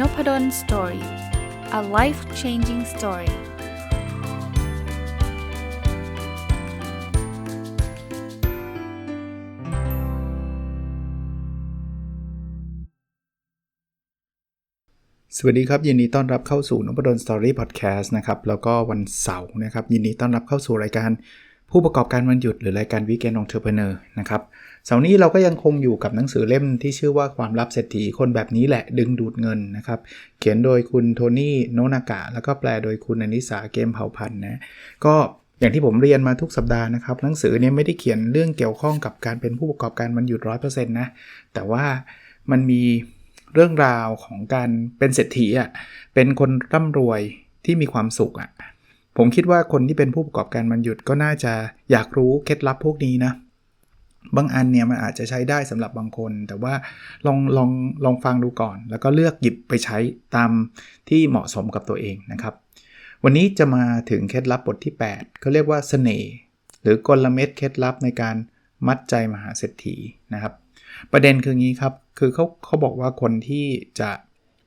n o p ด d o สตอรี่ a life changing story สวัสดีครับ ยินดีต้อนรับเข้าสู่นพดลสตอรี่พอดแคสต์นะครับ แล้วก็วันเสาร์นะครับ ยินดีต้อนรับเข้าสู่รายการผู้ประกอบการวันหยุดหรือรายการวิกเกนองเทอร์เพเนอร์นะครับ เสาร์นี้เราก็ยังคงอยู่กับหนังสือเล่มที่ชื่อว่าความลับเศรษฐีคนแบบนี้แหละดึงดูดเงินนะครับ เขียนโดยคุณโทนี่โนนากะ แล้วก็แปลโดยคุณอนิสาเกมเผ่าพันธ์นะก็อย่างที่ผมเรียนมาทุกสัปดาห์นะครับหนังสือเนี้ไม่ได้เขียนเรื่องเกี่ยวข้องกับการเป็นผู้ประกอบการมันหยุดร้อยเปอร์เซ็นต์นะแต่ว่ามันมีเรื่องราวของการเป็นเศรษฐีอะเป็นคนร่ำรวยที่มีความสุขอะผมคิดว่าคนที่เป็นผู้ประกอบการมันหยุดก็น่าจะอยากรู้เคล็ดลับพวกนี้นะ บางอันเนี่ยมันอาจจะใช้ได้สำหรับบางคน แต่ว่าลองลองลองฟังดูก่อน แล้วก็เลือกหยิบไปใช้ตามที่เหมาะสมกับตัวเองนะครับ วันนี้จะมาถึงเคล็ดลับบทที่8เขาเรียกว่าสเสน่ห์หรือกลเม็ดเคล็ดลับในการมัดใจมหาเศรษฐีนะครับ ประเด็นคืองี้ครับ คือเขาเขาบอกว่าคนที่จะ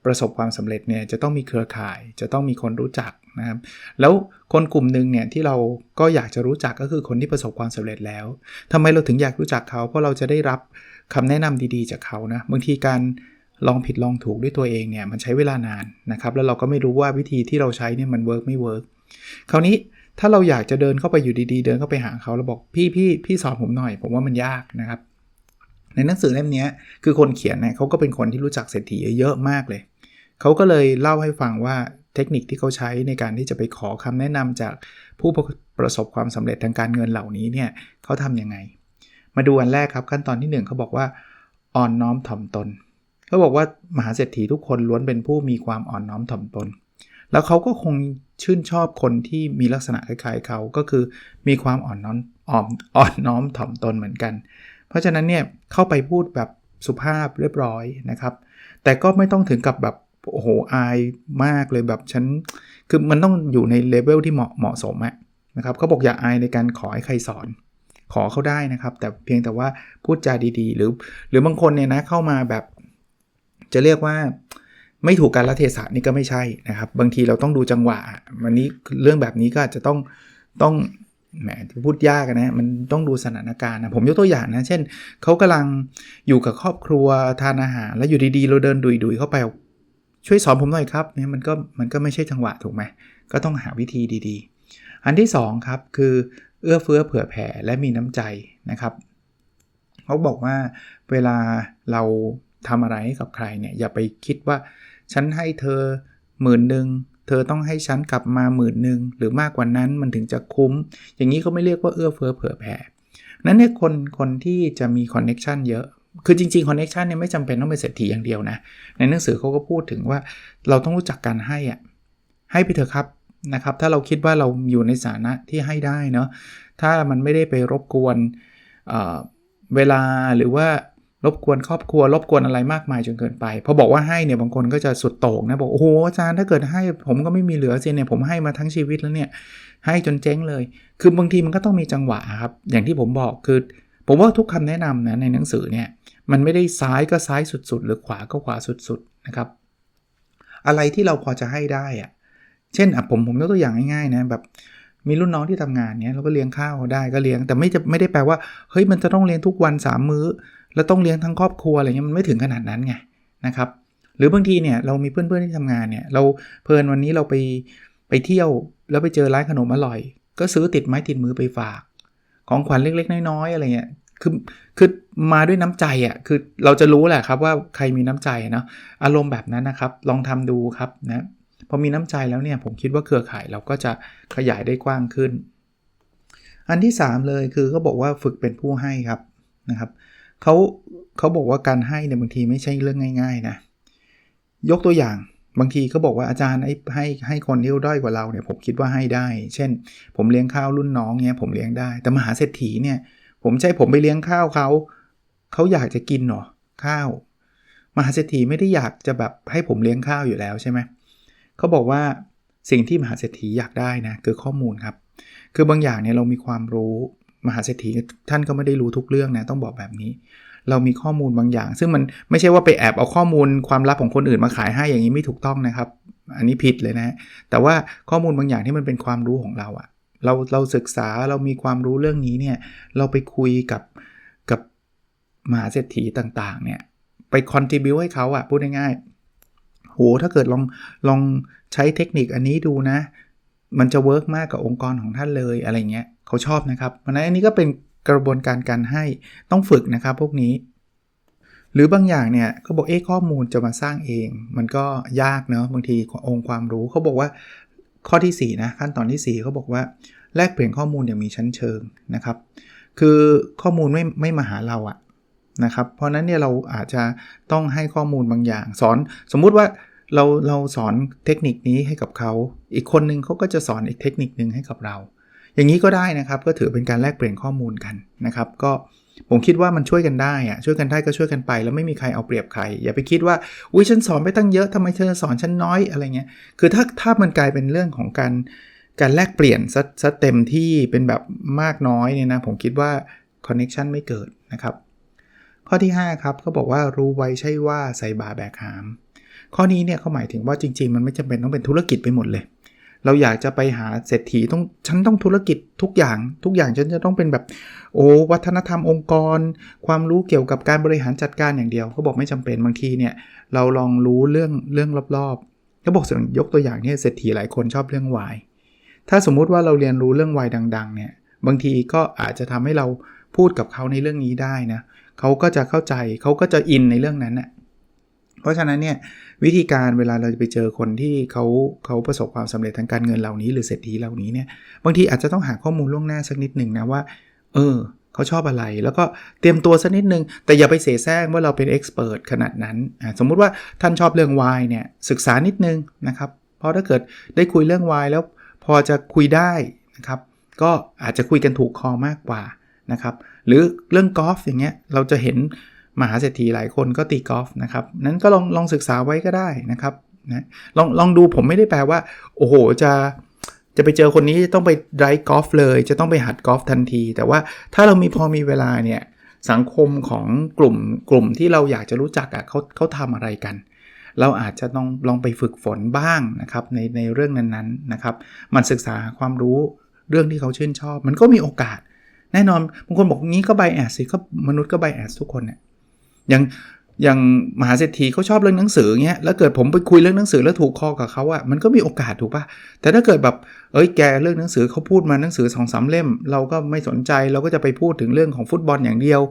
ประสบความสำเร็จเนี่ยจะต้องมีเครือข่าย จะต้องมีคนรู้จัก นะครับ แล้วคนกลุ่มหนึ่งเนี่ยที่เราก็อยากจะรู้จักก็คือคนที่ประสบความสำเร็จแล้วทำไมเราถึงอยากรู้จักเขา เพราะเราจะได้รับคำแนะนำดีๆ จากเขานะ บางทีการลองผิดลองถูกด้วยตัวเองเนี่ยมันใช้เวลานานนะครับ แล้วเราก็ไม่รู้ว่าวิธีที่เราใช้เนี่ยมันเวิร์กไม่เวิร์กคราวนี้ถ้าเราอยากจะเดินเข้าไปอยู่ดีๆ เดินเข้าไปหาเขาแล้วบอกพี่พี่พี่สอนผมหน่อย ผมว่ามันยากนะครับ ในหนังสือเล่มนี้คือคนเขียนเนี่ยเขาก็เป็นคนที่รู้จักเศรษฐีเยอะมากเลย เขาก็เลยเล่าให้ฟังว่า เทคนิคที่เขาใช้ในการที่จะไปขอคำแนะนำจากผู้ประสบความสำเร็จทางการเงินเหล่านี้เนี่ยเขาทำยังไง มาดูอันแรกครับขั้นตอนที่ 1เขาบอกว่าอ่อนน้อมถ่อมตนเขาบอกว่ามหาเศรษฐีทุกคนล้วนเป็นผู้มีความอ่อนน้อมถ่อมตน แล้วเขาก็คงชื่นชอบคนที่มีลักษณะคล้ายๆเขาก็คือมีความอ่อนน้อมอ่อนอ่อนน้อมถ่อมตนเหมือนกัน เพราะฉะนั้นเนี่ยเข้าไปพูดแบบสุภาพเรียบร้อยนะครับ แต่ก็ไม่ต้องถึงกับแบบ โอ้โหอายมากเลยแบบฉันคือมันต้องอยู่ในเลเวลที่เหมาะเหมาะสมอะนะครับเขาบอกอย่าอายในการขอให้ใครสอน ขอเขาได้นะครับ แต่เพียงแต่ว่าพูดจาดีๆ หรือ หรือบางคนเนี่ยนะเข้ามาแบบ จะเรียกว่าไม่ถูกการละเทศะนี่ก็ไม่ใช่นะครับ บางทีเราต้องดูจังหวะวันนี้เรื่องแบบนี้ก็อาจจะต้องต้องแหมพูดยากนะ มันต้องดูสถานการณ์นะผมยกตัวอย่างนะ เช่น เขากำลังอยู่กับครอบครัวทานอาหาร แล้วอยู่ดีๆ เราเดินดุยๆเข้าไป ช่วยสอนผมหน่อยครับเนี่ยมันก็มันก็ไม่ใช่จังหวะถูกไหมก็ต้องหาวิธีดีๆ อันที่2ครับคือเอื้อเฟื้อเผื่อแผ่และมีน้ำใจนะครับเขาบอกว่าเวลาเราทำอะไรให้กับใครเนี่ยอย่าไปคิดว่าฉันให้เธอหมื่นหนึ่งเธอต้องให้ฉันกลับมาหมื่นหนึ่งหรือมากกว่านั้นมันถึงจะคุ้ม อย่างนี้เขาไม่เรียกว่าเอื้อเฟื้อเผื่อแผ่นั้นเนี่ยคนคนที่จะมีคอนเน็ชันเยอะ คือจริงๆคอนเน็ชันเนี่ยไม่จำเป็นต้องเป็นเศรษฐีอย่างเดียวนะ ในหนังสือเขาก็พูดถึงว่าเราต้องรู้จักการให้อะให้ไปเถอะครับนะครับ ถ้าเราคิดว่าเราอยู่ในสถานะที่ให้ได้เนาะถ้ามันไม่ได้ไปรบกวนเเวลาหรือว่ารบกวนครอบครัว รบกวนอะไรมากมายจนเกินไปพอบอกว่าให้เนี่ยบางคนก็จะสุดโต่งนะบอกโอ้โหอาจารย์ถ้าเกิดให้ผมก็ไม่มีเหลือสิเนี่ยผมให้มาทั้งชีวิตแล้วเนี่ยให้จนเจ๊งเลย คือบางทีมันก็ต้องมีจังหวะครับ อย่างที่ผมบอกคือ ผมว่าทุกคำแนะนำนะในหนังสือเนี่ยมันไม่ได้ซ้ายก็ซ้ายสุดๆ หรือขวาก็ขวาสุดๆนะครับ อะไรที่เราพอจะให้ได้อะเช่นอะผมผมยกตัวอย่างง่ายๆนะแบบมีรุ่นน้องที่ทำงานเนี้ยเราก็เลี้ยงข้าวได้ก็เลี้ยงแต่ไม่จะไม่ได้แปลว่าเฮ้ยมันจะต้องเลี้ยงทุกวัน 3 มื้อ แล้วต้องเลี้ยงทั้งครอบครัวอะไรเงี้ยมันไม่ถึงขนาดนั้นไงนะครับหรือบางทีเนี่ยเรามีเพื่อนๆที่ทำงานเนี่ยเราเพลินวันนี้เราไปไปเที่ยวแล้วไปเจอร้านขนมอร่อย ก็ซื้อติดไม้ติดมือไปฝาก ของขวัญเล็ก ๆ น้อยๆอะไรเงี้ยคือคือมาด้วยน้ำใจอะ่ะคือเราจะรู้แหละครับว่าใครมีน้ำใจเนาะอารมณ์แบบนั้นนะครับ ลองทำดูครับนะพอมีน้ำใจแล้วเนี่ยผมคิดว่าเครือข่ายเราก็จะขยายได้กว้างขึ้น อันที่ 3 เลยคือเขาบอกว่าฝึกเป็นผู้ให้ครับนะครับเขาเขาบอกว่าการให้เนี่ยบางทีไม่ใช่เรื่องง่าย ๆนะยกตัวอย่าง บางทีเขาบอกว่าอาจารย์ให้ให้ให้คนที่ด้อยกว่าเราเนี่ยผมคิดว่าให้ได้ เช่น ผมเลี้ยงข้าวรุ่นน้องเนี่ยผมเลี้ยงได้ แต่มหาเศรษฐีเนี่ย ผมใช้ผมไปเลี้ยงข้าวเขาเขาอยากจะกินหรอข้าว มหาเศรษฐีไม่ได้อยากจะแบบให้ผมเลี้ยงข้าวอยู่แล้วใช่ไหมเขาบอกว่าสิ่งที่มหาเศรษฐีอยากได้นะคือข้อมูลครับ คือบางอย่างเนี่ยเรามีความรู้มหาเศรษฐีท่านก็ไม่ได้รู้ทุกเรื่องนะต้องบอกแบบนี้ เรามีข้อมูลบางอย่าง ซึ่งมันไม่ใช่ว่าไปแอบเอาข้อมูลความลับของคนอื่นมาขายให้อย่างนี้ไม่ถูกต้องนะครับ อันนี้ผิดเลยนะแต่ว่าข้อมูลบางอย่างที่มันเป็นความรู้ของเราอะเราเราศึกษาเรามีความรู้เรื่องนี้เนี่ยเราไปคุยกับกับมหาเศรษฐีต่างๆเนี่ยไปคอนทิบิวให้เขาอะพูดง่ายๆโหถ้าเกิดลองลองใช้เทคนิคอันนี้ดูนะ มันจะเวิร์กมากกับองค์กรของท่านเลยอะไรเงี้ยเขาชอบนะครับเพราะนั้นอันนี้ก็เป็น กระบวนการการให้ต้องฝึกนะครับพวกนี้ หรือบางอย่างเนี่ยก็บอกเอ๊ข้อมูลจะมาสร้างเอง มันก็ยากเนาะบางทีองค์ความรู้เขาบอกว่าข้อที่ 4 นะ ขั้นตอนที่ 4 เขาบอกว่า แลกเปลี่ยนข้อมูลอย่างมีชั้นเชิงนะครับ คือข้อมูลไม่ไม่มาหาเราอะนะครับ เพราะนั้นเนี่ยเราอาจจะต้องให้ข้อมูลบางอย่าง สอนสมมุติว่าเราเราสอนเทคนิคนี้ให้กับเขา อีกคนนึงเขาก็จะสอนอีกเทคนิคนึงให้กับเรา อย่างนี้ก็ได้นะครับก็ถือเป็นการแลกเปลี่ยนข้อมูลกันนะครับก็ผมคิดว่ามันช่วยกันได้อะช่วยกันได้ก็ช่วยกันไป แล้วไม่มีใครเอาเปรียบใคร อย่าไปคิดว่าอุ้ยฉันสอนไปตั้งเยอะทำไมเธอสอนฉันน้อยอะไรเงี้ยคือถ้าถ้ามันกลายเป็นเรื่องของการการแลกเปลี่ยนซะซะเต็มที่เป็นแบบมากน้อยเนี่ยนะผมคิดว่าคอนเน็ชันไม่เกิดนะครับ ข้อที่ 5 ครับเขาบอกว่ารู้ไว้ใช่ว่าใส่บาแบกหาม ข้อนี้เนี่ยเขาหมายถึงว่าจริง ๆ มันไม่จำเป็นต้องเป็นธุรกิจไปหมดเลย เราอยากจะไปหาเศรษฐีต้องฉันต้องธุรกิจทุกอย่างทุกอย่างฉันจะต้องเป็นแบบโอ้วัฒนธรรมองค์กร ความรู้เกี่ยวกับการบริหารจัดการอย่างเดียวเขาบอกไม่จำเป็นบางทีเนี่ยเราลองรู้เรื่องเรื่องรอบๆเขาบอกส่วนยกตัวอย่างเนี่ยเศรษฐีหลายคนชอบเรื่องวายถ้าสมมุติว่าเราเรียนรู้เรื่องวายดัง ๆ เนี่ยบางทีก็อาจจะทำให้เราพูดกับเขาในเรื่องนี้ได้นะเขาก็จะเข้าใจเขาก็จะอินในเรื่องนั้นน่ะ ราะฉะนั้นเนี่ยวิธีการเวลาเราจะไปเจอคนที่เขาเขาประสบความสำเร็จทางการเงินเหล่านี้ หรือเศรษฐีเหล่านี้เนี่ยบางทีอาจจะต้องหาข้อมูลล่วงหน้าสักนิดหนึ่งนะว่า เออเขาชอบอะไร แล้วก็เตรียมตัวสักนิดนึง แต่อย่าไปเสแสร้งว่าเราเป็นเอ็กซ์เพรสขนาดนั้นสมมุติว่าท่านชอบเรื่องวายเนี่ยศึกษานิดนึงนะครับเพราะถ้าเกิดได้คุยเรื่องวายแล้วพอจะคุยได้นะครับก็อาจจะคุยกันถูกคอมากกว่านะครับหรือเรื่องกอล์ฟอย่างเงี้ยเราจะเห็น มหาเศรษฐีหลายคนก็ตีกอล์ฟนะครับ นั้นก็ลองลองศึกษาไว้ก็ได้นะครับนะลองลองดูผมไม่ได้แปลว่า โอ้โหจะจะไปเจอคนนี้ต้องไปไดร์กอล์ฟเลย จะต้องไปหัดกอล์ฟทันที แต่ว่าถ้าเรามีพอมีเวลาเนี่ยสังคมของกลุ่มกลุ่มที่เราอยากจะรู้จักอะ่ะเขาเขาทำอะไรกัน เราอาจจะต้องลองไปฝึกฝนบ้างนะครับในในเรื่องนั้นๆนะครับ มันศึกษาความรู้เรื่องที่เขาชื่นชอบ มันก็มีโอกาส แน่นอนบางคนบอกงี้ก็ไบแอสสิก็มนุษย์ก็ไบแอสทุกคนเนี่ย อย่างอย่างมหาเศรษฐีเขาชอบเรื่องหนังสือเงี้ยแล้วเกิดผมไปคุยเรื่องหนังสือแล้วถูกคอกับเขาอะมันก็มีโอกาสถูกปะแต่ถ้าเกิดแบบเอ้ยแกเรื่องหนังสือเขาพูดมาหนังสือสองสาเล่ม เราก็ไม่สนใจเราก็จะไปพูดถึงเรื่องของฟุตบอลอย่างเดียว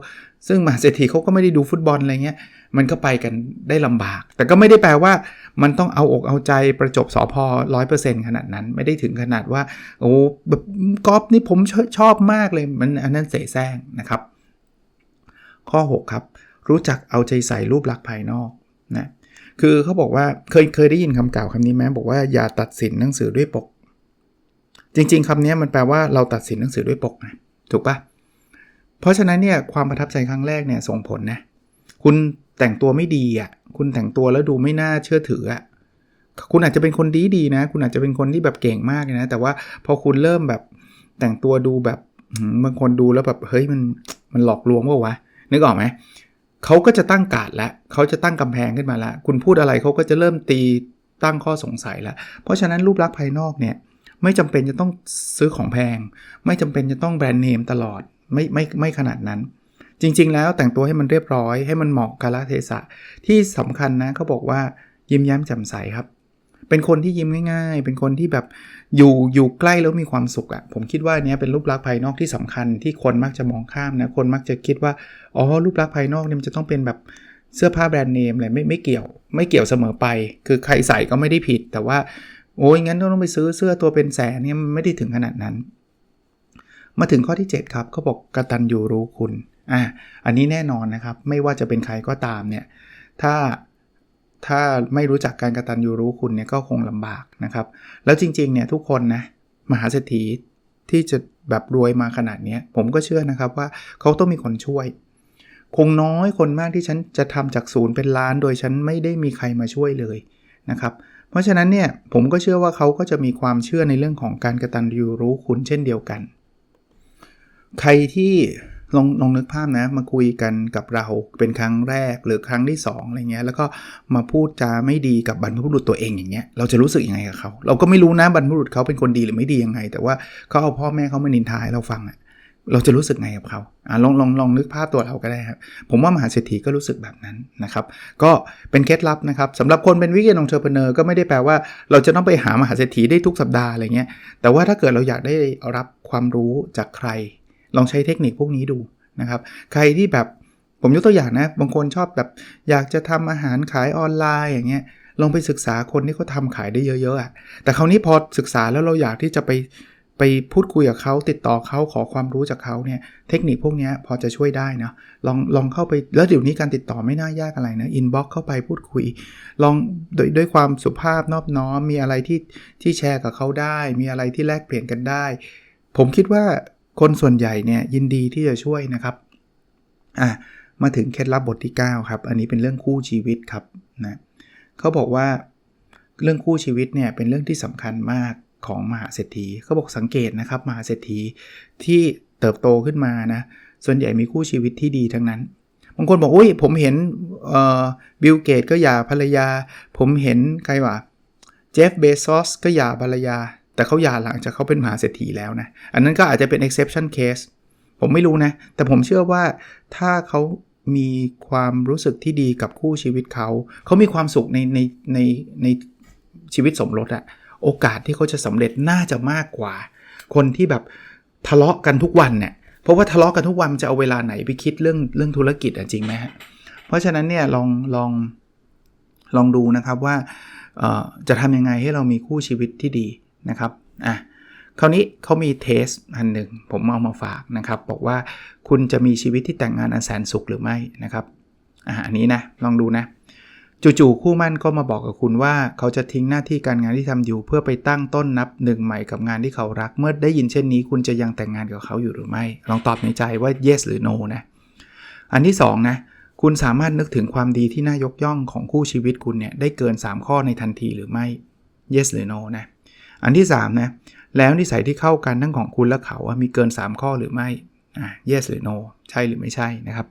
ซึ่งมหาเศรษฐีเขาก็ไม่ได้ดูฟุตบอลอะไรเงี้ยมันก็ไปกันได้ลำบาก แต่ก็ไม่ได้แปลว่า มันต้องเอาอกเอาใจประจบสอพอร้อยเปอร์เซ็นต์ขนาดนั้นไม่ได้ถึงขนาดว่าโอ้แบบกอล์ฟนี่ผมชอบมากเลยมันอันนั้นเสแสร้งนะครับ ข้อ 6 ครับ รู้จักเอาใจใส่รูปลักษณ์ภายนอกนะคือเขาบอกว่าเคยเคยได้ยินคำกล่าวคำนี้ไหมบอกว่าอย่าตัดสินหนังสือด้วยปก จริง ๆคำนี้มันแปลว่าเราตัดสินหนังสือด้วยปกนะถูกปะเพราะฉะนั้นเนี่ยความประทับใจครั้งแรกเนี่ยส่งผลนะคุณแต่งตัวไม่ดีอะคุณแต่งตัวแล้วดูไม่น่าเชื่อถืออะคุณอาจจะเป็นคนดีดีนะ คุณอาจจะเป็นคนที่แบบเก่งมากนะ แต่ว่าพอคุณเริ่มแบบแต่งตัวดูแบบบางคนดูแล้วแบบเฮ้ยมันมันหลอกลวงว่าวะนึกออกไหม เขาก็จะตั้งกาดแล้วเขาจะตั้งกำแพงขึ้นมาแล้ว คุณพูดอะไรเขาก็จะเริ่มตีตั้งข้อสงสัยแล้ว เพราะฉะนั้นรูปลักษณ์ภายนอกเนี่ยไม่จำเป็นจะต้องซื้อของแพง ไม่จำเป็นจะต้องแบรนด์เนมตลอดไม่ไม่ไม่ขนาดนั้น จริง ๆ แล้วแต่งตัวให้มันเรียบร้อย ให้มันเหมาะกาลเทศะ ที่สำคัญนะเขาบอกว่ายิ้มแย้มแจ่มใสครับ เป็นคนที่ยิ้มง่าย ๆ เป็นคนที่แบบ อยู่อยู่ใกล้แล้วมีความสุขอะ่ะผมคิดว่านี้เป็นรูปลักษณ์ภายนอกที่สำคัญที่คนมักจะมองข้ามนะคนมักจะคิดว่าอ๋อรูปลักษณ์ภายนอกเนี่ยมันจะต้องเป็นแบบเสื้อผ้าแบรนด์เนมอะไรไม่ไม่เกี่ยว ไม่เกี่ยวเสมอไป คือใครใส่ก็ไม่ได้ผิด แต่ว่าโอ้ยงั้นต้องไปซื้อเสื้อตัวเป็นแสนเนี่ยมันไม่ได้ถึงขนาดนั้น มาถึงข้อที่ 7 ครับเขาบอกกตัญญูรู้คุณอะอันนี้แน่นอนนะครับ ไม่ว่าจะเป็นใครก็ตามเนี่ยถ้า ถ้าไม่รู้จักการกระตันยูรู้คุณเนี่ยก็คงลำบากนะครับ แล้วจริงๆเนี่ยทุกคนนะมหาเศรษฐีที่จะแบบรวยมาขนาดนี้ผมก็เชื่อนะครับว่าเขาต้องมีคนช่วย คงน้อยคนมากที่ฉันจะทำจากศูนย์เป็นล้าน โดยฉันไม่ได้มีใครมาช่วยเลยนะครับ เพราะฉะนั้นเนี่ยผมก็เชื่อว่าเขาก็จะมีความเชื่อในเรื่องของการกระตันยูรู้คุณเช่นเดียวกัน ใครที่ ลองลองนึกภาพนะ มาคุยกันกับเราเป็นครั้งแรกหรือครั้งที่2อะไรเงี้ย แล้วก็มาพูดจาไม่ดีกับบรรพบุรุษตัวเองอย่างเงี้ย เราจะรู้สึกยังไงกับเขา เราก็ไม่รู้นะบรรพบุรุษเขาเป็นคนดีหรือไม่ดียังไง แต่ว่าเขาเอาพ่อแม่เขามานินทาให้เราฟังอะเราจะรู้สึกไงกับเขาอ่าลองลองลองนึกภาพตัวเราก็ได้ครับ ผมว่ามหาเศรษฐีก็รู้สึกแบบนั้นนะครับ ก็เป็นเคล็ดลับนะครับสำหรับคนเป็นวิกเกนองเทอร์เพเนอร์ก็ไม่ได้แปลว่า เราจะต้องไปหามหาเศรษฐีได้ทุกสัปดาห์อะไรเงี้ย แต่ว่าถ้าเกิดเราอยากได้รับความรู้จากใคร ลองใช้เทคนิคพวกนี้ดูนะครับ ใครที่แบบผมยกตัวอย่างนะ บางคนชอบแบบอยากจะทำอาหารขายออนไลน์อย่างเงี้ยลองไปศึกษาคนที่เขาทาขายได้เยอะๆอะแต่คราวนี้พอศึกษาแล้วเราอยากที่จะไปไปพูดคุยกับเขาติดต่อเขาขอความรู้จากเขาเนี่ยเทคนิคพวกนี้พอจะช่วยได้นะลองลองเข้าไปแล้วเดี๋ยวนี้การติดต่อไม่น่ายากอะไรนะอินบ็อกซ์เข้าไปพูดคุย ลองโดยด้วยความสุภาพนอบน้อม มีอะไรที่ที่แชร์กับเขาได้ มีอะไรที่แลกเปลี่ยนกันได้ ผมคิดว่า คนส่วนใหญ่เนี่ยยินดีที่จะช่วยนะครับอะมาถึงเคล็ดลับบทที่ 9 ครับ อันนี้เป็นเรื่องคู่ชีวิตครับนะเขาบอกว่าเรื่องคู่ชีวิตเนี่ยเป็นเรื่องที่สำคัญมากของมหาเศรษฐีเขาบอกสังเกตนะครับมหาเศรษฐีที่เติบโตขึ้นมานะส่วนใหญ่มีคู่ชีวิตที่ดีทั้งนั้นบางคนบอกอุ้ยผมเห็นบิลเกตก็หย่าภรรยา ผมเห็นใครวะเจฟเบซอสก็หย่าภรรยา แต่เขาหย่าหลังจากเขาเป็นมหาเศรษฐีแล้วนะ อันนั้นก็อาจจะเป็น exception case ผมไม่รู้นะ แต่ผมเชื่อว่าถ้าเขามีความรู้สึกที่ดีกับคู่ชีวิตเขา เขามีความสุขในในในในชีวิตสมรสอะโอกาสที่เขาจะสำเร็จน่าจะมากกว่า คนที่แบบทะเลาะกันทุกวันเนี่ยเพราะว่าทะเลาะกันทุกวันจะเอาเวลาไหนไปคิดเรื่องเรื่องธุรกิจอะจริงไหมฮะเพราะฉะนั้นเนี่ยลองลองลองดูนะครับว่าจะทำยังไงให้เรามีคู่ชีวิตที่ดี นะครับอะคราวนี้เขามีเทสอันหนึ่งผมเอามาฝากนะครับ บอกว่าคุณจะมีชีวิตที่แต่งงานอันแสนสุขหรือไม่นะครับอะอันนี้นะลองดูนะจู่ๆคู่มั่นก็มาบอกกับคุณว่าเขาจะทิ้งหน้าที่การงานที่ทำอยู่เพื่อไปตั้งต้นนับหนึ่งใหม่กับงานที่เขารัก เมื่อได้ยินเช่นนี้ คุณจะยังแต่งงานกับเขาอยู่หรือไม่ ลองตอบในใจว่า yes หรือ no นะ อันที่2นะคุณสามารถนึกถึงความดีที่น่ายกย่องของคู่ชีวิตคุณเนี่ยได้เกิน 3 ข้อในทันทีหรือไม่ yes หรือ no นะ อันที่3นะแล้วนิสัยที่เข้ากันทั้งของคุณและเขามีเกิน 3 ข้อหรือไม่อ่า yes หรือ no ใช่หรือไม่ใช่นะครับ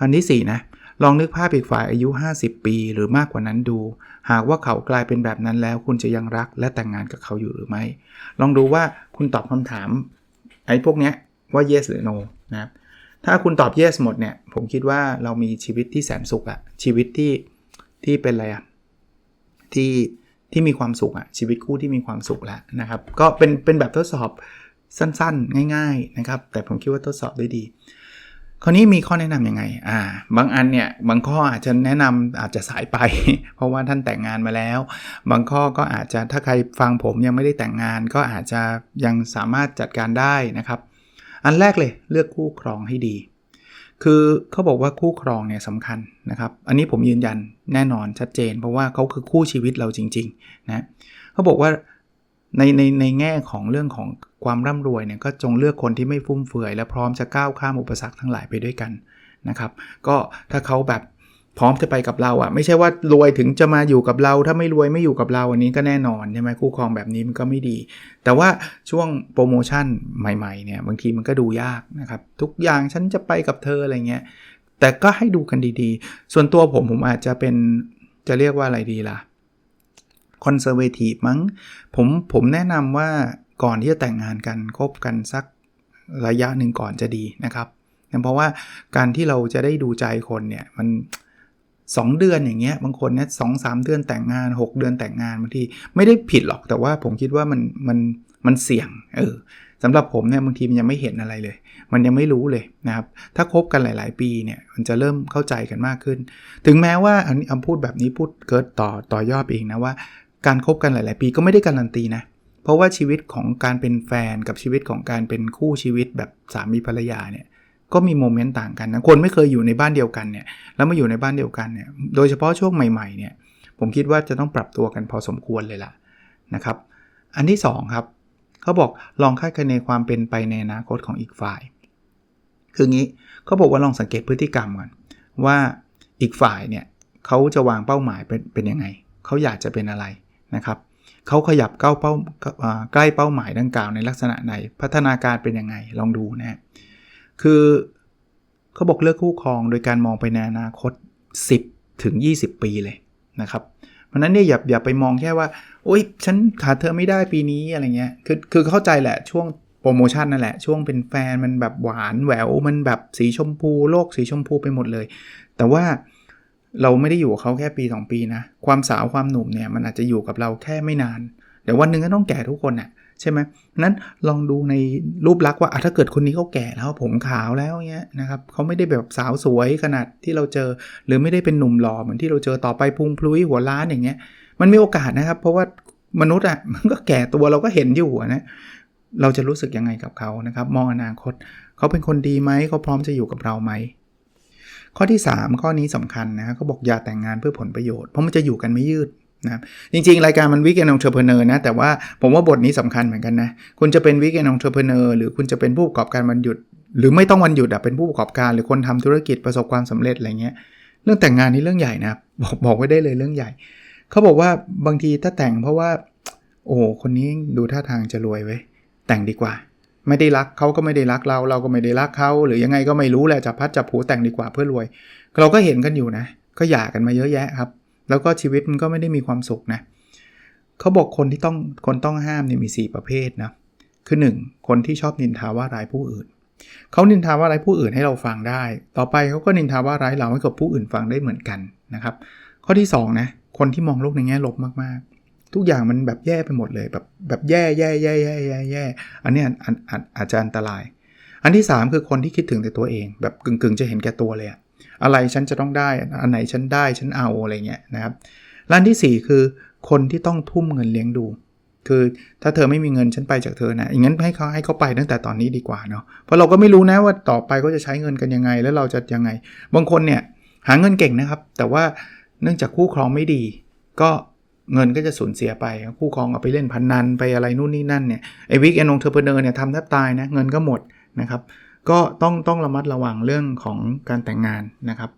อันที่4นะลองนึกภาพอีกฝ่ายอายุ 50 ปีหรือมากกว่านั้นดู หากว่าเขากลายเป็นแบบนั้นแล้ว คุณจะยังรักและแต่งงานกับเขาอยู่หรือไม่ ลองดูว่าคุณตอบคำถามไอ้พวกนี้ว่า yes หรือ no นะครับถ้าคุณตอบ yes หมดเนี่ย ผมคิดว่าเรามีชีวิตที่แสนสุขอะชีวิตที่ที่เป็นอะไรอะที่ ที่มีความสุขอะชีวิตคู่ที่มีความสุขแล้วนะครับ ก็เป็นเป็นแบบทดสอบสั้นๆ ง่าย ๆนะครับ แต่ผมคิดว่าทดสอบได้ดีคราวนี้มีข้อแนะนํำยังไง อ่า บางอันเนี่ย บางข้ออาจจะแนะนำอาจจะสายไป เพราะว่าท่านแต่งงานมาแล้ว บางข้อก็อาจจะถ้าใครฟังผมยังไม่ได้แต่งงาน ก็อาจจะยังสามารถจัดการได้นะครับ อันแรกเลยเลือกคู่ครองให้ดี คือเขาบอกว่าคู่ครองเนี่ยสำคัญนะครับ อันนี้ผมยืนยันแน่นอนชัดเจน เพราะว่าเขาคือคู่ชีวิตเราจริงๆนะเขาบอกว่าในในในแง่ของเรื่องของความร่ำรวยเนี่ยก็จงเลือกคนที่ไม่ฟุ่มเฟือย และพร้อมจะก้าวข้ามอุปสรรคทั้งหลายไปด้วยกันนะครับ ก็ถ้าเขาแบบ พร้อมจะไปกับเราอะ่ะ ไม่ใช่ว่ารวยถึงจะมาอยู่กับเรา ถ้าไม่รวยไม่อยู่กับเราอันนี้ก็แน่นอนใช่ไหมคู่ครองแบบนี้มันก็ไม่ดี แต่ว่าช่วงโปรโมชั่นใหม่ๆเนี่ยบางทีมันก็ดูยากนะครับ ทุกอย่างฉันจะไปกับเธออะไรเงี้ยแต่ก็ให้ดูกันดีๆ ส่วนตัวผมผมอาจจะเป็นจะเรียกว่าอะไรดีล่ะคอนเซอร์เวทีฟมั้งผมผมแนะนำว่าก่อนที่จะแต่งงานกันคบกันสักระยะหนึ่งก่อนจะดีนะครับเพราะว่าการที่เราจะได้ดูใจคนเนี่ยมัน 2 เดือนอย่างเงี้ยบางคนเนี่ยสองสามเดือนแต่งงาน 6 เดือนแต่งงานบางทีไม่ได้ผิดหรอกแต่ว่าผมคิดว่ามันมันมันเสี่ยงเออสำหรับผมเนี่ยบางทีมันยังไม่เห็นอะไรเลย มันยังไม่รู้เลยนะครับ ถ้าคบกันหลาย ๆ ปีเนี่ยมันจะเริ่มเข้าใจกันมากขึ้น ถึงแม้ว่าอันนี้อพูดแบบนี้พูดเกิดต่อต่อยอดเองนะว่า การครบกันหลาย ๆ ปีก็ไม่ได้การันตีนะเพราะว่าชีวิตของการเป็นแฟนกับชีวิตของการเป็นคู่ชีวิตแบบสามีภรรยาเนี่ย ก็มีโมเมนต์ต่างกันนะคนไม่เคยอยู่ในบ้านเดียวกันเนี่ยแล้วมาอยู่ในบ้านเดียวกันเนี่ยโดยเฉพาะช่วงใหม่ๆเนี่ยผมคิดว่าจะต้องปรับตัวกันพอสมควรเลยล่ะนะครับ อันที่ 2 ครับเขาบอกลองคาดคะเนความเป็นไปในอนาคตของอีกฝ่าย คืองี้เขาบอกว่าลองสังเกตพฤติกรรมก่อนว่าอีกฝ่ายเนี่ยเขาจะวางเป้าหมายเป็นเป็นยังไงเขาอยากจะเป็นอะไรนะครับเขาขยับเก้าเป้าใกล้เป้าหมายดังกล่าวในลักษณะไหน พัฒนาการเป็นยังไงลองดูนะ คือเขาบอกเลือกคู่ครองโดยการมองไปในอนาคต 10 ถึง 20 ปีเลยนะครับเพราะนั้นเนี่ยอย่าอย่าไปมองแค่ว่าโอ๊ยฉันขาดเธอไม่ได้ปีนี้อะไรเงี้ยคือคือเข้าใจแหละช่วงโปรโมชั่นนั่นแหละช่วงเป็นแฟนมันแบบหวานแหววมันแบบสีชมพู โลกสีชมพูไปหมดเลย แต่ว่าเราไม่ได้อยู่กับเขาแค่ปี 2 ปีนะ ความสาวความหนุ่มเนี่ยมันอาจจะอยู่กับเราแค่ไม่นาน เดี๋ยววันหนึ่งก็ต้องแก่ทุกคนน่ะ ใช่ไหมนั้นลองดูในรูปลักษณ์ว่าถ้าเกิดคนนี้เขาแก่แล้วผมขาวแล้วเงี้ยนะครับเขาไม่ได้แบบสาวสวยขนาดที่เราเจอ หรือไม่ได้เป็นหนุ่มหล่อเหมือนที่เราเจอต่อไปพุงพลุยหัวล้านอย่างเงี้ย มันมีโอกาสนะครับ เพราะว่ามนุษย์อะมันก็แก่ตัวเราก็เห็นอยู่นะเราจะรู้สึกยังไงกับเขานะครับ มองอนาคต เขาเป็นคนดีไหมเขาพร้อมจะอยู่กับเราไหมข้อที่ 3 ข้อนี้สำคัญนะเขาบอกอย่าแต่งงานเพื่อผลประโยชน์เพราะมันจะอยู่กันไม่ยืด นะครับจริงๆ รายการมันวิกเอนองเทอร์เพเนอร์นะ แต่ว่าผมว่าบทนี้สำคัญเหมือนกันนะ คุณจะเป็นวิกเอนองเทอร์เพเนอร์หรือคุณจะเป็นผู้ประกอบการวันหยุด หรือไม่ต้องวันหยุดอะเป็นผู้ประกอบการหรือคนทำธุรกิจประสบความสำเร็จอะไรเงี้ยเรื่องแต่งงานนี่เรื่องใหญ่นะบอกบอกไว้ได้เลยเรื่องใหญ่ เขาบอกว่าบางทีถ้าแต่งเพราะว่า โอ้คนนี้ดูท่าทางจะรวยไว้แต่งดีกว่า ไม่ได้รักเขาก็ไม่ได้รักเรา เราก็ไม่ได้รักเขาหรือยังไงก็ไม่รู้แหละจับพัดจับผูแต่งดีกว่าเพื่อรวย เราก็เห็นกันอยู่นะ ก็หย่ากันมาเยอะแยะครับ แล้วก็ชีวิตมันก็ไม่ได้มีความสุขนะเขาบอกคนที่ต้องคนต้องห้ามเนี่ยมี 4 ประเภทนะคือ 1 คนที่ชอบนินทาว่าร้ายผู้อื่นเขานินทาว่าร้ายผู้อื่นให้เราฟังได้ ต่อไปเขาก็นินทาว่าร้ายเราให้กับผู้อื่นฟังได้เหมือนกันนะครับ ข้อที่2นะคนที่มองโลกในแง่ลบมากๆ ทุกอย่างมันแบบแย่ไปหมดเลยแบบแบบแย่แย่แย่แย่แย่แย่อันนี้อาจจะอันตราย อันที่ 3 คือคนที่คิดถึงแต่ตัวเอง แบบกึ่งๆ จะเห็นแก่ตัวเลยอะ อะไรฉันจะต้องได้ อันไหนฉันได้ฉันเอาอะไรเงี้ยนะครับร้านที่ 4 คือคนที่ต้องทุ่มเงินเลี้ยงดู คือถ้าเธอไม่มีเงินฉันไปจากเธอนะอย่างนั้นให้เขาให้เขาไปตั้งแต่ตอนนี้ดีกว่าเนาะเพราะเราก็ไม่รู้นะว่าต่อไปก็จะใช้เงินกันยังไง แล้วเราจะยังไง บางคนเนี่ยหาเงินเก่งนะครับ แต่ว่าเนื่องจากคู่ครองไม่ดี ก็เงินก็จะสูญเสียไป คู่ครองเอาไปเล่นพันนันไปอะไรนู่นนี่นั่นเนี่ยไอ้วิกแอนนงเทอร์เพเนอร์เนี่ยทำแทบตายนะเงินก็หมดนะครับ ก็ต้องต้องระมัดระวังเรื่องของการแต่งงานนะครับ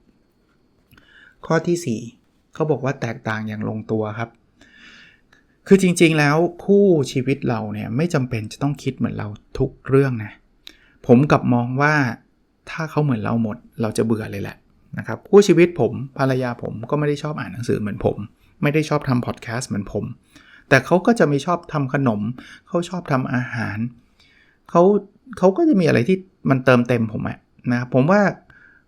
ข้อที่ 4เขาบอกว่าแตกต่างอย่างลงตัวครับ คือจริงๆแล้วคู่ชีวิตเราเนี่ยไม่จำเป็นจะต้องคิดเหมือนเราทุกเรื่องนะผมกับมองว่าถ้าเขาเหมือนเราหมดเราจะเบื่อเลยแหละนะครับคู่ชีวิตผมภรรยาผมก็ไม่ได้ชอบอ่านหนังสือเหมือนผม ไม่ได้ชอบทำพอดแคสต์เหมือนผม แต่เขาก็จะมีชอบทำขนม เขาชอบทำอาหาร เขา เขาก็จะมีอะไรที่มันเติมเต็มผมอะนะผมว่า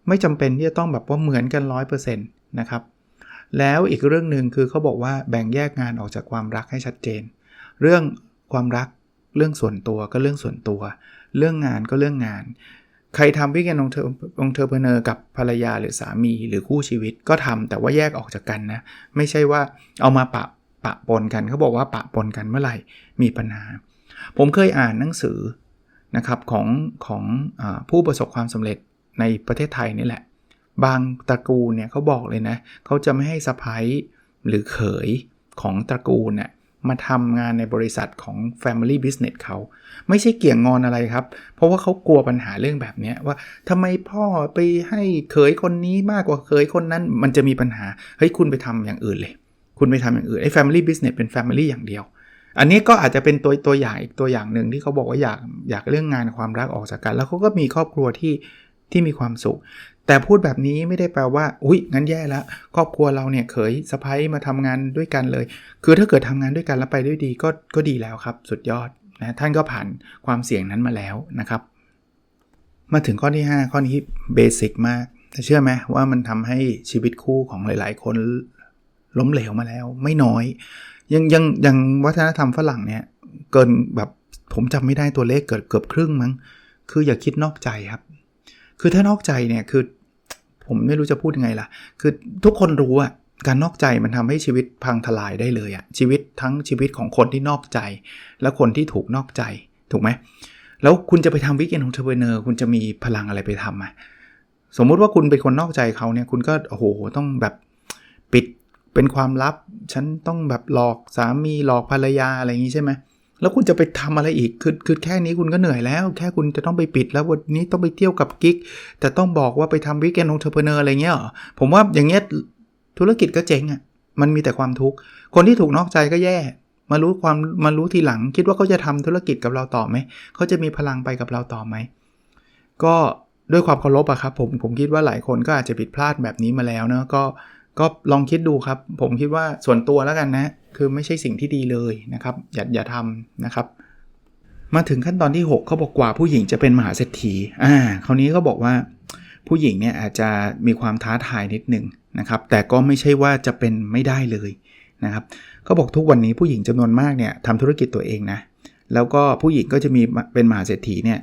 ไม่จำเป็นที่จะต้องแบบว่าเหมือนกัน 100%นะครับ แล้วอีกเรื่องหนึ่งคือเขาบอกว่าแบ่งแยกงานออกจากความรักให้ชัดเจน เรื่องความรักเรื่องส่วนตัวก็เรื่องส่วนตัว เรื่องงานก็เรื่องงาน ใครทำวิกแอนองเทอร์องเทอร์เพเนอร์กับภรรยาหรือสามีหรือคู่ชีวิตก็ทำแต่ว่าแยกออกจากกันนะ ไม่ใช่ว่าเอามาปะปะปนกันเขาบอกว่าปะปนกันเมื่อไหร่มีปัญหา ผมเคยอ่านหนังสือ นะครับของของอผู้ประสบความสำเร็จในประเทศไทยนี่แหละ บางตระกูลเนี่ยเขาบอกเลยนะเขาจะไม่ให้สะพ้ายหรือเขยของตระกูลเนี่ยมาทำงานในบริษัทของ Family Business เขาไม่ใช่เกี่ยงงอนอะไรครับ เพราะว่าเขากลัวปัญหาเรื่องแบบนี้ว่าทำไมพ่อไปให้เขยคนนี้มากกว่าเขยคนนั้น มันจะมีปัญหา เฮ้ยคุณไปทำอย่างอื่นเลย คุณไปทำอย่างอื่นไอ้ Family Business เป็น Family อย่างเดียว อันนี้ก็อาจจะเป็นตัวตัวอย่างอีกตัวอย่างหนึ่งที่เขาบอกว่าอยากอยากเรื่องงานความรักออกจากกัน แล้วเขาก็มีครอบครัวที่ที่มีความสุข แต่พูดแบบนี้ไม่ได้แปลว่า อุ้ยงั้นแย่แล้วครอบครัวเราเนี่ยเคยสะพ้ยมาทำงานด้วยกันเลย คือถ้าเกิดทำงานด้วยกันแล้วไปด้วยดีก็ก็ดีแล้วครับ สุดยอดนะท่านก็ผ่านความเสี่ยงนั้นมาแล้วนะครับ มาถึงข้อที่ 5 ข้อนี้เบสิกมากแต่เชื่อไหมว่ามันทำให้ชีวิตคู่ของหลาย ๆ คนล้มเหลวมาแล้ว ไม่น้อย ยังยังยังวัฒนธรรมฝรั่งเนี่ยเกินแบบผมจำไม่ได้ตัวเลขเกิดเกือบครึ่งมั้ง คืออย่าคิดนอกใจครับ คือถ้านอกใจเนี่ยคือผมไม่รู้จะพูดยังไงล่ะ คือทุกคนรู้อะการนอกใจมันทำให้ชีวิตพังทลายได้เลยอะชีวิตทั้งชีวิตของคนที่นอกใจ และคนที่ถูกนอกใจถูกไหมแล้วคุณจะไปทำวิกเอนของเทอร์เบเนอร์คุณจะมีพลังอะไรไปทำอะสมมุติว่าคุณเป็นคนนอกใจเขาเนี่ยคุณก็โอ้โหต้องแบบปิด เป็นความลับ ฉันต้องแบบหลอกสามีหลอกภรรยาอะไรอย่างนี้ใช่ไหมแล้วคุณจะไปทำอะไรอีก คือคือแค่นี้คุณก็เหนื่อยแล้ว แค่คุณจะต้องไปปิดแล้ววันนี้ต้องไปเที่ยวกับกิ๊ก แต่ต้องบอกว่าไปทำวิกแอนองเทอร์เพเนอร์อะไรเงี้ยผมว่าอย่างเงี้ยธุรกิจก็เจ๊งอะ่ะ มันมีแต่ความทุกข์ คนที่ถูกนอกใจก็แย่ มารู้ความมารู้ทีหลัง คิดว่าเขาจะทำธุรกิจกับเราต่อไหม เขาจะมีพลังไปกับเราต่อไหม ก็ด้วยความเคารพอะครับผม ผมคิดว่าหลายคนก็อาจจะผิดพลาดแบบนี้มาแล้วเนะก็ ก็ลองคิดดูครับ ผมคิดว่าส่วนตัวแล้วกันนะ คือไม่ใช่สิ่งที่ดีเลยนะครับ อย่าอย่าทำนะครับ มาถึงขั้นตอนที่ 6 เขาบอกกว่าผู้หญิงจะเป็นมหาเศรษฐีอ่าคราวนี้ก็บอกว่าผู้หญิงเนี่ยอาจจะมีความท้าทายนิดหนึ่งนะครับ แต่ก็ไม่ใช่ว่าจะเป็นไม่ได้เลยนะครับเขาบอกทุกวันนี้ผู้หญิงจำนวนมากเนี่ยทำธุรกิจตัวเองนะแล้วก็ผู้หญิงก็จะมีเป็นมหาเศรษฐีเนี่ย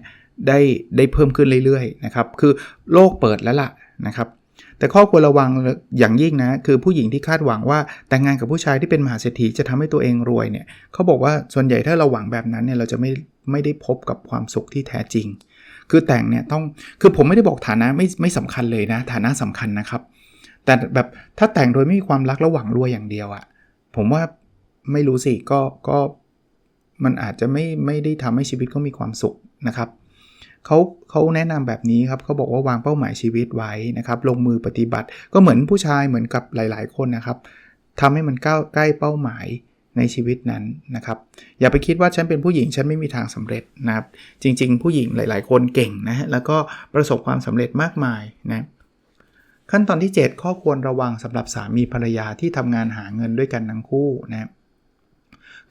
ได้ได้เพิ่มขึ้นเรื่อยๆนะครับ คือโลกเปิดแล้วล่ะนะครับ แต่ข้อควรระวังอย่างยิ่งนะ คือผู้หญิงที่คาดหวังว่าแต่งงานกับผู้ชายที่เป็นมหาเศรษฐีจะทำให้ตัวเองรวยเนี่ยเขาบอกว่าส่วนใหญ่ถ้าเราหวังแบบนั้นเนี่ยเราจะไม่ไม่ได้พบกับความสุขที่แท้จริง คือแต่งเนี่ยต้องคือผมไม่ได้บอกฐานะไม่ไม่สำคัญเลยนะ ฐานะสำคัญนะครับ แต่แบบถ้าแต่งโดยไม่มีความรักแล้วหวังรวยอย่างเดียวอะผมว่าไม่รู้สิก็ก็มันอาจจะไม่ไม่ได้ทำให้ชีวิตเขามีความสุขนะครับ เขาเขาแนะนำแบบนี้ครับเขาบอกว่าวางเป้าหมายชีวิตไว้นะครับ ลงมือปฏิบัติ ก็เหมือนผู้ชายเหมือนกับหลาย ๆ คนนะครับทำให้มันก้าวใกล้เป้าหมายในชีวิตนั้นนะครับ อย่าไปคิดว่าฉันเป็นผู้หญิงฉันไม่มีทางสำเร็จนะครับ จริง ๆ ผู้หญิงหลาย ๆ คนเก่งนะแล้วก็ประสบความสำเร็จมากมายนะขั้นตอนที่ 7 ข้อควรระวังสำหรับสามีภรรยาที่ทำงานหาเงินด้วยกันทั้งคู่นะ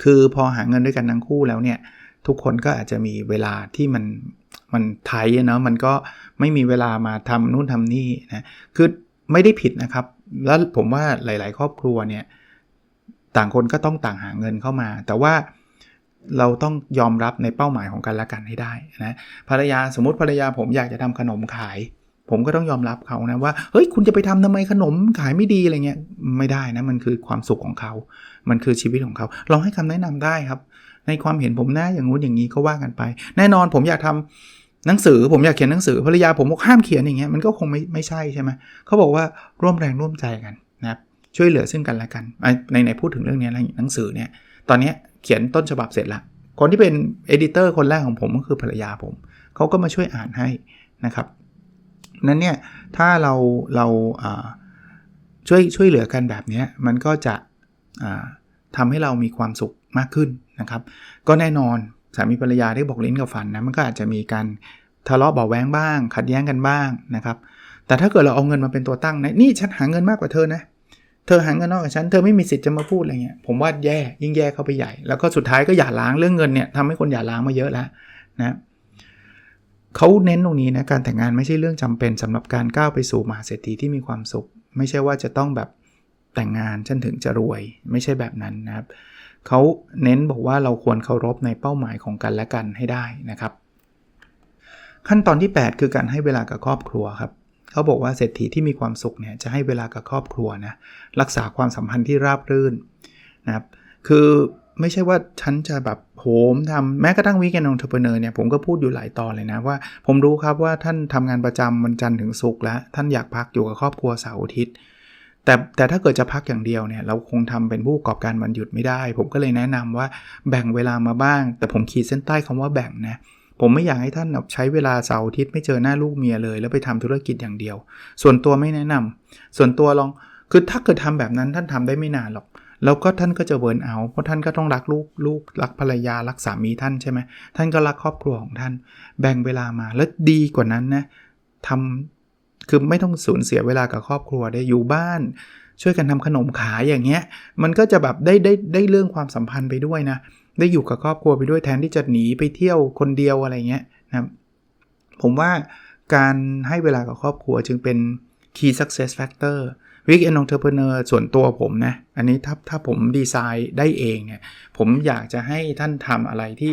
คือพอหาเงินด้วยกันทั้งคู่แล้วเนี่ย ทุกคนก็อาจจะมีเวลาที่มันมันไทยเนาะมันก็ไม่มีเวลามาทำนู่นทำนี่นะคือไม่ได้ผิดนะครับ แล้วผมว่าหลาย ๆ ครอบครัวเนี่ยต่างคนก็ต้องต่างหาเงินเข้ามา แต่ว่าเราต้องยอมรับในเป้าหมายของกันและกันให้ได้นะภรรยาสมมติภรรยาผมอยากจะทำขนมขาย ผมก็ต้องยอมรับเขานะว่าเฮ้ยคุณจะไปทำทำไมขนมขายไม่ดีอะไรเงี้ยไม่ได้นะมันคือความสุขของเขา มันคือชีวิตของเขาลองให้คำแนะนำได้ครับ ในความเห็นผมนะอย่างงู้นอย่างนี้ก็ว่ากันไป แน่นอนผมอยากทำหนังสือผมอยากเขียนหนังสือภรรยาผมบอกห้ามเขียนอย่างเงี้ยมันก็คงไม่ไม่ใช่ใช่ไหมเขาบอกว่าร่วมแรงร่วมใจกันนะครับช่วยเหลือซึ่งกันและกันในในพูดถึงเรื่องนี้หนังสือเนี่ยตอนนี้เขียนต้นฉบับเสร็จละคนที่เป็นเอดิเตอร์คนแรกของผมก็คือภรรยาผมเขาก็มาช่วยอ่านให้นะครับนั้นเนี่ยถ้าเราเราช่วยช่วยเหลือกันแบบนี้มันก็จะทำให้เรามีความสุขมากขึ้น นะครับ ก็แน่นอนสามีภรรยาที่บอกลิ้นกับฟันนะมันก็อาจจะมีการทะเลาะเบาแวงบ้าง ขัดแย้งกันบ้างนะครับ แต่ถ้าเกิดเราเอาเงินมาเป็นตัวตั้งนะนี่ฉันหาเงินมากกว่าเธอนะเธอหาเงินน้อยกว่าฉันเธอไม่มีสิทธิ์จะมาพูดอะไรเงี้ยผมว่าแย่ยิ่งแย่เข้าไปใหญ่ แล้วก็สุดท้ายก็อย่าล้างเรื่องเงินเนี่ยทำให้คนอย่าล้างมาเยอะแล้วนะเขาเน้นตรงนี้นะการแต่งงานไม่ใช่เรื่องจำเป็นสำหรับการก้าวไปสู่มหาเศรษฐีที่มีความสุข ไม่ใช่ว่าจะต้องแบบแต่งงานฉันถึงจะรวย ไม่ใช่แบบนั้นนะครับ เขาเน้นบอกว่าเราควรเคารพในเป้าหมายของกันและกันให้ได้นะครับ ขั้นตอนที่ 8 คือการให้เวลากับครอบครัวครับเขาบอกว่าเศรษฐีที่มีความสุขเนี่ยจะให้เวลากับครอบครัวนะรักษาความสัมพันธ์ที่ราบรื่นนะครับคือไม่ใช่ว่าฉันจะแบบโหมทำแม้กระทั่งวิกเกนองเทอร์เพเนอร์เนี่ยผมก็พูดอยู่หลายตอนเลยนะว่า ผมรู้ครับว่าท่านทำงานประจำวันจันทร์ถึงศุกร์แล้ว ท่านอยากพักอยู่กับครอบครัวเสาร์อาทิตย์ แต่แต่ถ้าเกิดจะพักอย่างเดียวเนี่ยเราคงทำเป็นผู้ประกอบการวันหยุดไม่ได้ ผมก็เลยแนะนำว่าแบ่งเวลามาบ้าง แต่ผมขีดเส้นใต้คำว่าแบ่งนะผมไม่อยากให้ท่านใช้เวลาเสาร์อาทิตย์ไม่เจอหน้าลูกเมียเลย แล้วไปทำธุรกิจอย่างเดียว ส่วนตัวไม่แนะนำส่วนตัวลองคือถ้าเกิดทำแบบนั้นท่านทำได้ไม่นานหรอก แล้วก็ท่านก็จะเวิร์นเอา เพราะท่านก็ต้องรักลูกลูกรักภรรยารักสามีท่านใช่ไหมท่านก็รักครอบครัวของท่าน แบ่งเวลามาแล้วดีกว่านั้นนะทำ คือไม่ต้องสูญเสียเวลากับครอบครัวได้อยู่บ้าน ช่วยกันทำขนมขายอย่างเงี้ย มันก็จะแบบได้ได้ได้เรื่องความสัมพันธ์ไปด้วยนะ ได้อยู่กับครอบครัวไปด้วยแทนที่จะหนีไปเที่ยวคนเดียวอะไรเงี้ยนะครับผมว่าการให้เวลากับครอบครัวจึงเป็น key success factor วิกเอนองเทอร์เพเนอร์ส่วนตัวผมนะ อันนี้ถ้าถ้าผมดีไซน์ได้เองเนี่ย ผมอยากจะให้ท่านทำอะไรที่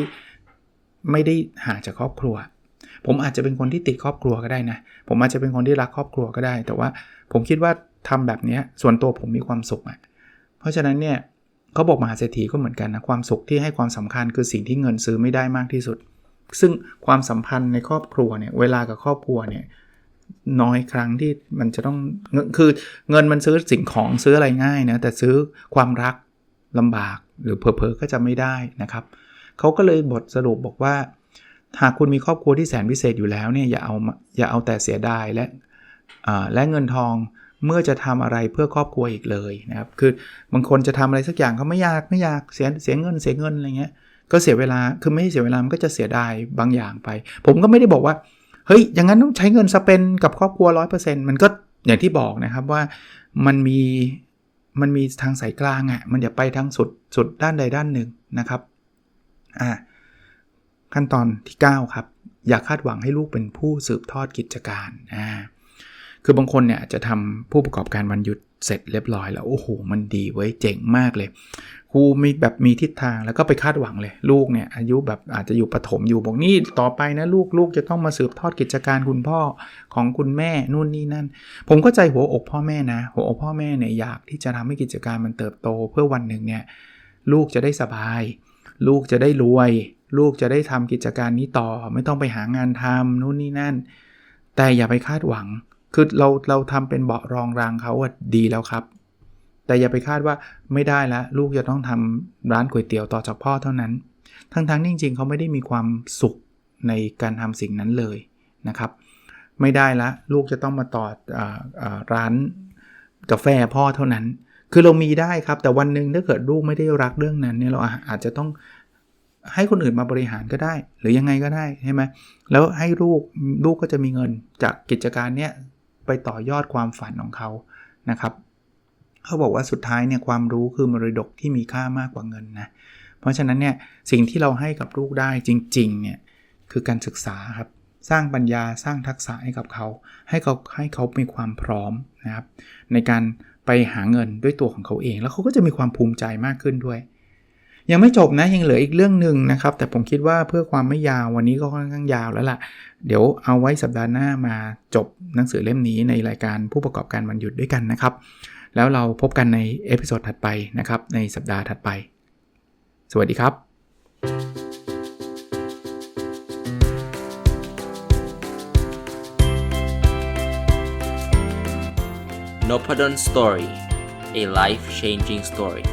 ไม่ได้ห่างจากครอบครัว ผมอาจจะเป็นคนที่ติดครอบครัวก็ได้นะ ผมอาจจะเป็นคนที่รักครอบครัวก็ได้ แต่ว่าผมคิดว่าทำแบบนี้ส่วนตัวผมมีความสุขอะเพราะฉะนั้นเนี่ยเขาบอกมหาเศรษฐีก็เหมือนกันนะความสุขที่ให้ความสำคัญคือสิ่งที่เงินซื้อไม่ได้มากที่สุด ซึ่งความสัมพันธ์ในครอบครัวเนี่ยเวลากับครอบครัวเนี่ยน้อยครั้งที่มันจะต้องคือเงินมันซื้อสิ่งของซื้ออะไรง่ายนะแต่ซื้อความรักลำบากหรือเพอเพอก็จะไม่ได้นะครับเขาก็เลยบทสรุปบอกว่า หากคุณมีครอบครัวที่แสนพิเศษอยู่แล้วเนี่ยอย่าเอาอย่าเอาแต่เสียดายและและเงินทองเมื่อจะทำอะไรเพื่อครอบครัวอีกเลยนะครับ คือบางคนจะทำอะไรสักอย่างเขาไม่อยากไม่อยากเสียเสียเงินเสียเงินอะไรเงี้ยก็เสียเวลาคือไม่เสียเวลามันก็จะเสียดายบางอย่างไป ผมก็ไม่ได้บอกว่าเฮ้ยอย่างนั้นต้องใช้เงินสเปนกับครอบครัว 100%มันก็อย่างที่บอกนะครับว่ามันมีมันมีทางสายกลางอะ่ะมันอย่าไปทางสุดสุดด้านใดด้านหนึ่งนะครับอ่า ขั้นตอนที่ 9 ครับ อย่าคาดหวังให้ลูกเป็นผู้สืบทอดกิจการอ่าคือบางคนเนี่ยจะทำผู้ประกอบการวันหยุดเสร็จเรียบร้อยแล้ว โอ้โห มันดีไว้ยเจ๋งมากเลยครูมีแบบมีทิศทางแล้วก็ไปคาดหวังเลย ลูกเนี่ยอายุแบบอาจจะอยู่ประถมอยู่บอกนี่ต่อไปนะลูกลูกจะต้องมาสืบทอดกิจการคุณพ่อของคุณแม่นู่นนี่นั่น ผมก็ใจหัวอกพ่อแม่นะ หัวอกพ่อแม่เนี่ยอยากที่จะทำให้กิจการมันเติบโต เพื่อวันหนึ่งเนี่ยลูกจะได้สบาย ลูกจะได้รวย ลูกจะได้ทำกิจการนี้ต่อ ไม่ต้องไปหางานทำนู่นนี่นั่น แต่อย่าไปคาดหวัง คือเราเราทำเป็นเบาะรองรางเขาอะดีแล้วครับ แต่อย่าไปคาดว่าไม่ได้ละลูกจะต้องทำร้านก๋วยเตี๋ยวต่อจากพ่อเท่านั้น ทั้งๆที่จริง ๆ เขาไม่ได้มีความสุขในการทำสิ่งนั้นเลยนะครับ ไม่ได้ละลูกจะต้องมาต่อออร้านกาแฟพ่อเท่านั้น คือเรามีได้ครับ แต่วันหนึ่งถ้าเกิดลูกไม่ได้รักเรื่องนั้นเนี่ยเราอาจจะต้อง ให้คนอื่นมาบริหารก็ได้ หรือยังไงก็ได้ใช่ไหมแล้วให้ลูกลูกก็จะมีเงินจากกิจการเนี้ยไปต่อยอดความฝันของเขานะครับ เขาบอกว่าสุดท้ายเนี่ยความรู้คือมรดกที่มีค่ามากกว่าเงินนะเพราะฉะนั้นเนี่ยสิ่งที่เราให้กับลูกได้จริงๆเนี่ยคือการศึกษาครับสร้างปัญญาสร้างทักษะให้กับเขา ให้เขาให้เขามีความพร้อมนะครับ ในการไปหาเงินด้วยตัวของเขาเอง แล้วเขาก็จะมีความภูมิใจมากขึ้นด้วย ยังไม่จบนะยังเหลืออีกเรื่องหนึ่งนะครับ แต่ผมคิดว่าเพื่อความไม่ยาววันนี้ก็ค่อนข้างยาวแล้วล่ะ เดี๋ยวเอาไว้สัปดาห์หน้ามาจบหนังสือเล่มนี้ในรายการผู้ประกอบการวันหยุดด้วยกันนะครับ แล้วเราพบกันในเอพิโซดถัดไปนะครับในสัปดาห์ถัดไป สวัสดีครับ n o p a d o n Story a life changing story